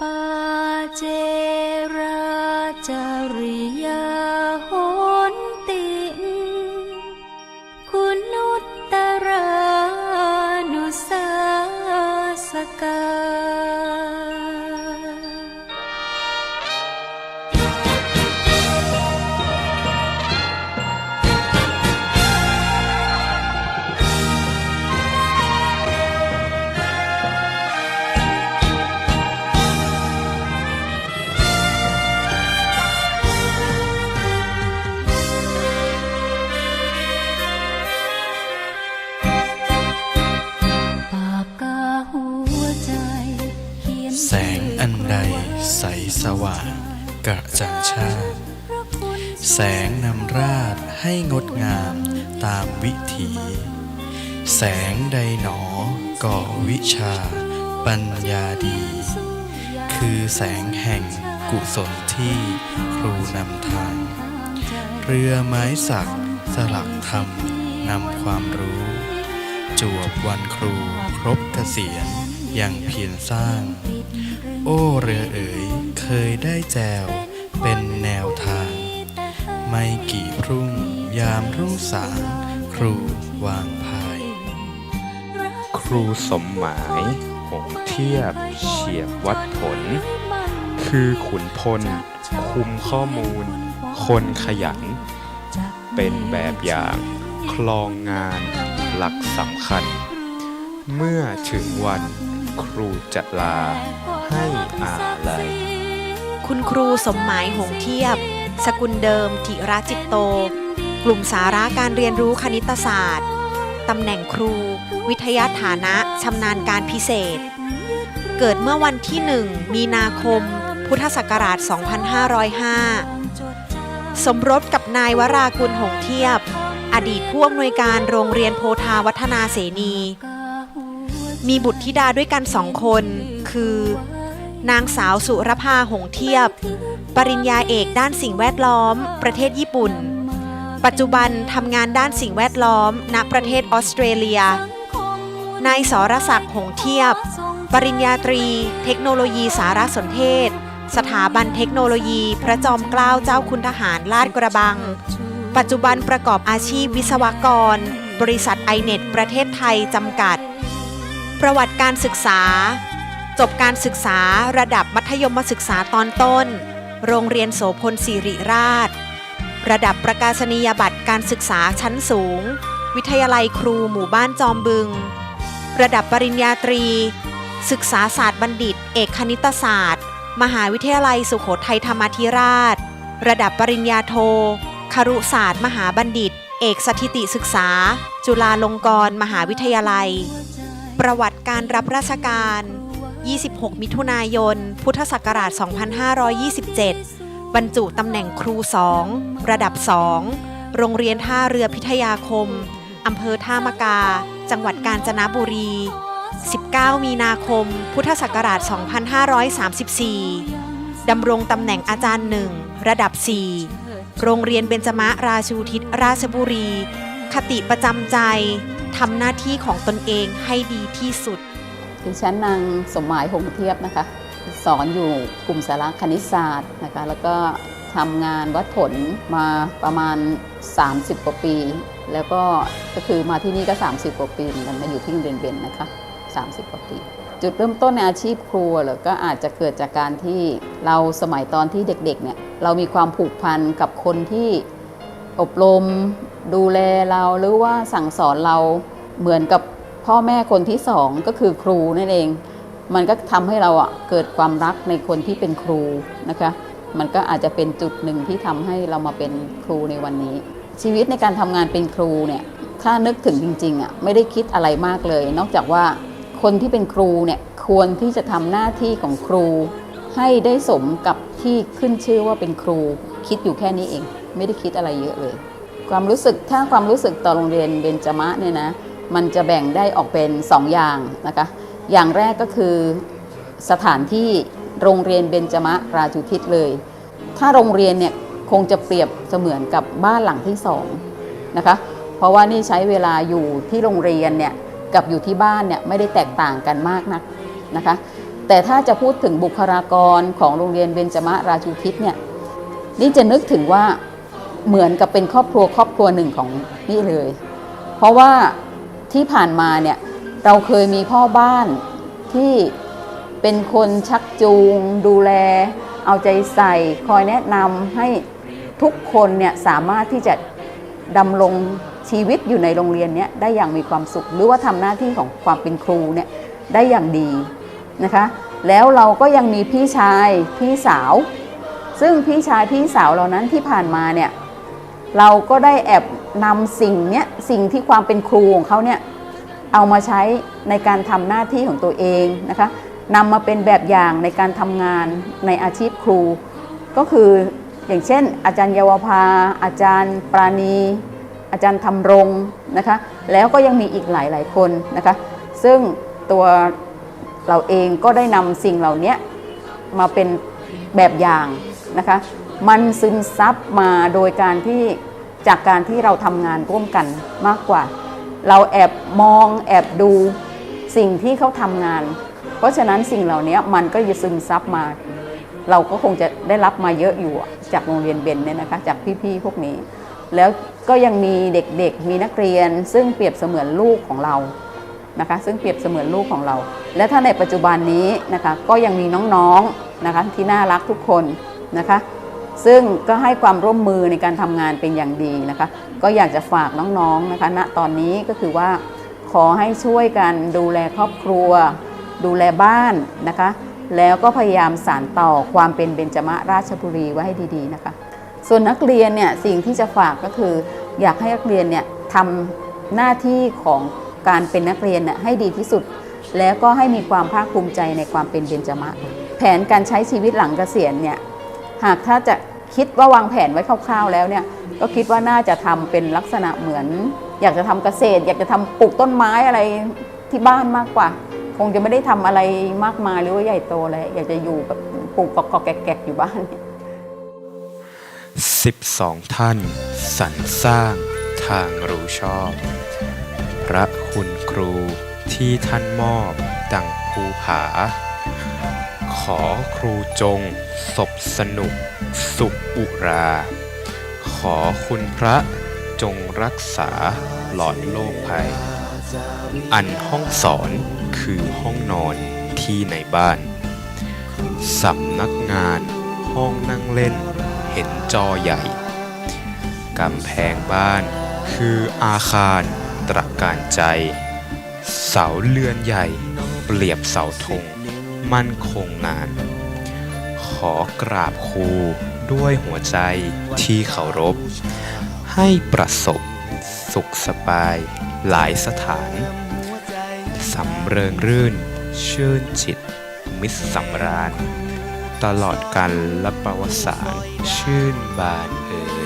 ปาเจราจริย สว่างกระจ่างชาติ แสงนำราดให้งดงามตามวิถี แสงใดหนอก่อวิชาปัญญาดี คือแสงแห่งกุศลที่ครูนำทาง เรือไม้สักสลักธรรมนำความรู้ จวบวันครูครบเกษียณยังเพียรสร้าง โอ้เรือเอ๋ย เคยได้แจวเป็นแนวทาง ไม่กี่พรุ่งยามรุ่งสางครูวางพาย ครูสมหมายหงเทียบเฉียบวัดผล คือขุนพล คุมข้อมูล คนขยัน เป็นแบบอย่างคลองงานหลักสำคัญ เมื่อถึงวันครูจะลาให้อาลัย คุณครูสมหมายหงเทียบ สกุลเดิมธิระจิตโต กลุ่มสาระการเรียนรู้คณิตศาสตร์ ตำแหน่งครู วิทยาฐานะชำนาญการพิเศษ เกิดเมื่อวันที่1มีนาคม พุทธศักราช 2505 สมรสกับนายวรากุลหงเทียบ อดีตผู้อำนวยการโรงเรียนโพธาวัฒนาเสนี มีบุตรธิดาด้วยกันสองคน คือ นางสาวสุรภาหงเทียบ ปริญญาเอกด้านสิ่งแวดล้อม ประเทศญี่ปุ่น ปัจจุบันทำงานด้านสิ่งแวดล้อม ณ ประเทศออสเตรเลีย นายสรศักดิ์หงเทียบ ปริญญาตรี เทคโนโลยีสารสนเทศ สถาบันเทคโนโลยี พระจอมเกล้าเจ้าคุณทหารลาดกระบัง ปัจจุบันประกอบอาชีพวิศวกร บริษัทไอเน็ตประเทศไทยจำกัด ประวัติการศึกษา จบการศึกษาระดับมัธยมศึกษาตอนต้น โรงเรียนโสพลสิริราช ระดับประกาศนียบัตรการศึกษาชั้นสูง วิทยาลัยครูหมู่บ้านจอมบึง ระดับปริญญาตรี ศึกษาศาสตร์บัณฑิต เอกคณิตศาสตร์ มหาวิทยาลัยสุโขทัยธรรมาธิราช ระดับปริญญาโท ครุศาสตร์ มหาบัณฑิต เอกสถิติศึกษา จุฬาลงกรณ์มหาวิทยาลัย ประวัติการรับราชการ 26 มิถุนายน พุทธศักราช 2527 บรรจุตำแหน่งครู 2 ระดับ 2 โรงเรียนท่าเรือพิทยาคม อำเภอท่ามกา จังหวัดกาญจนบุรี 19 มีนาคม พุทธศักราช 2534 ดำรงตำแหน่งอาจารย์หนึ่งระดับ 4 โรงเรียนเบญจมะราชูทิศราชบุรี คติประจำใจทำหน้าที่ของตนเองให้ดีที่สุด ดิฉันนางสมหมายหงเทียบนะคะ สอนอยู่กลุ่มสาระคณิตศาสตร์นะคะ แล้วก็ทำงานวัดผลมาประมาณ 30 กว่าปี แล้วก็ก็คือมาที่นี่ก็ 30 กว่าปีเหมือนกันมาอยู่ที่โรงเรียนเบนนะคะ 30 กว่าปี จุดเริ่มต้นในอาชีพครูเหรอก็อาจจะเกิดจากการที่เราสมัยตอนที่เด็กๆเนี่ยเรามีความผูกพันกับคนที่อบรมดูแลเราหรือว่าสั่งสอนเราเหมือนกับ พ่อแม่คนที่สองก็คือครูนั่นเอง มันก็ทำให้เราอะเกิดความรักในคนที่เป็นครูนะคะ มันก็อาจจะเป็นจุดหนึ่งที่ทำให้เรามาเป็นครูในวันนี้ ชีวิตในการทำงานเป็นครูเนี่ยถ้านึกถึงจริงๆอะไม่ได้คิดอะไรมากเลย นอกจากว่าคนที่เป็นครูเนี่ยควรที่จะทำหน้าที่ของครู ให้ได้สมกับที่ขึ้นชื่อว่าเป็นครู คิดอยู่แค่นี้เอง ไม่ได้คิดอะไรเยอะเลย ความรู้สึกถ้าความรู้สึกต่อโรงเรียนเบญจมะเนี่ยนะ มันจะแบ่งได้ออกเป็น 2 อย่างนะคะ อย่างแรกก็คือสถานที่โรงเรียนเบญจมะราชุทิศเลย ถ้าโรงเรียนเนี่ยคงจะเปรียบเสมือนกับบ้านหลังที่สองนะคะ เพราะว่านี่ใช้เวลาอยู่ที่โรงเรียนเนี่ยกับอยู่ที่บ้านเนี่ยไม่ได้แตกต่างกันมากนักนะคะ แต่ถ้าจะพูดถึงบุคลากรของโรงเรียนเบญจมะราชูทิศเนี่ยนี่จะนึกถึงว่าเหมือนกับเป็นครอบครัวครอบครัวหนึ่งของนี่เลย เพราะว่า ที่ผ่านมาเนี่ยเราเคยมีพ่อบ้านที่เป็นคนชักจูง ดูแล เอาใจใส่ คอยแนะนำให้ทุกคนเนี่ยสามารถที่จะดำรงชีวิตอยู่ในโรงเรียนเนี้ยได้อย่างมีความสุข หรือว่าทำหน้าที่ของความเป็นครูเนี่ยได้อย่างดีนะคะ แล้วเราก็ยังมีพี่ชายพี่สาว ซึ่งพี่ชายพี่สาวเหล่านั้นที่ผ่านมาเนี่ย เราก็ได้แอบนำสิ่งเนี้ยสิ่งที่ความเป็นครูของเขาเนี่ยเอามาใช้ในการทำหน้าที่ของตัวเองนะคะนำมาเป็นแบบอย่างในการทำงานในอาชีพครู ก็คืออย่างเช่น อาจารย์เยาวภา อาจารย์ปราณี อาจารย์ธรรมรงค์นะคะแล้วก็ยังมีอีกหลายหลายๆคนนะคะซึ่งตัวเราเองก็ได้นำสิ่งเหล่านี้มาเป็นแบบอย่างนะคะ มันซึมซับมาโดยการที่จากการที่เราทำงานร่วมกันมากกว่า เราแอบมองแอบดูสิ่งที่เขาทำงาน เพราะฉะนั้นสิ่งเหล่านี้มันก็จะซึมซับมา เราก็คงจะได้รับมาเยอะอยู่จากโรงเรียนเบนเนี่ยนะคะจากพี่ๆพวกนี้ แล้วก็ยังมีเด็กๆ มีนักเรียน ซึ่งเปรียบเสมือนลูกของเรานะคะซึ่งเปรียบเสมือนลูกของเรา และถ้าในปัจจุบันนี้นะคะก็ยังมีน้องๆนะคะที่น่ารักทุกคนนะคะ ซึ่งก็ให้ความร่วมมือในการทำงานเป็นอย่างดีนะคะ ก็อยากจะฝากน้องๆนะคะณตอนนี้ก็คือว่าขอให้ช่วยกันดูแลครอบครัว ดูแลบ้านนะคะ แล้วก็พยายามสานต่อความเป็นเบญจมราชบุรีไว้ให้ดีๆนะคะ ส่วนนักเรียนเนี่ยสิ่งที่จะฝากก็คือ อยากให้นักเรียนเนี่ยทำหน้าที่ของการเป็นนักเรียนเนี่ยให้ดีที่สุด แล้วก็ให้มีความภาคภูมิใจในความเป็นเบญจมะ แผนการใช้ชีวิตหลังเกษียณเนี่ย หากถ้าจะคิดว่าวางแผนไว้คร่าวๆแล้วเนี่ยก็คิดว่าน่าจะทำเป็นลักษณะเหมือน อยากจะทำเกษตร อยากจะทำปลูกต้นไม้อะไรที่บ้านมากกว่า คงจะไม่ได้ทำอะไรมากมายหรือว่าใหญ่โตเลยอยากจะอยู่แบบปลูกกอกแกกๆอยู่บ้าน 12 ท่านสรรสร้างทางรู้ชอบ พระคุณครูที่ท่านมอบดังภูผา อครูจง ศพสนุก สุขอุรา ขอคุณพระจงรักษาหลอดโลกภัย อันห้องสอนคือห้องนอนที่ในบ้าน สำนักงานห้องนั่งเล่น เห็นจอใหญ่ กำแพงบ้านคืออาคารตระการใจ เสาเรือนใหญ่ เปรียบเสาธง มั่นคงนาน ขอกราบครูด้วยหัวใจที่เคารพ ให้ประสบสุขสบายหลายสถาน สำเริงรื่น ชื่นจิต มิตรสำราญ ตลอดกันและประวัติศาสตร์ชื่นบานเอ่ย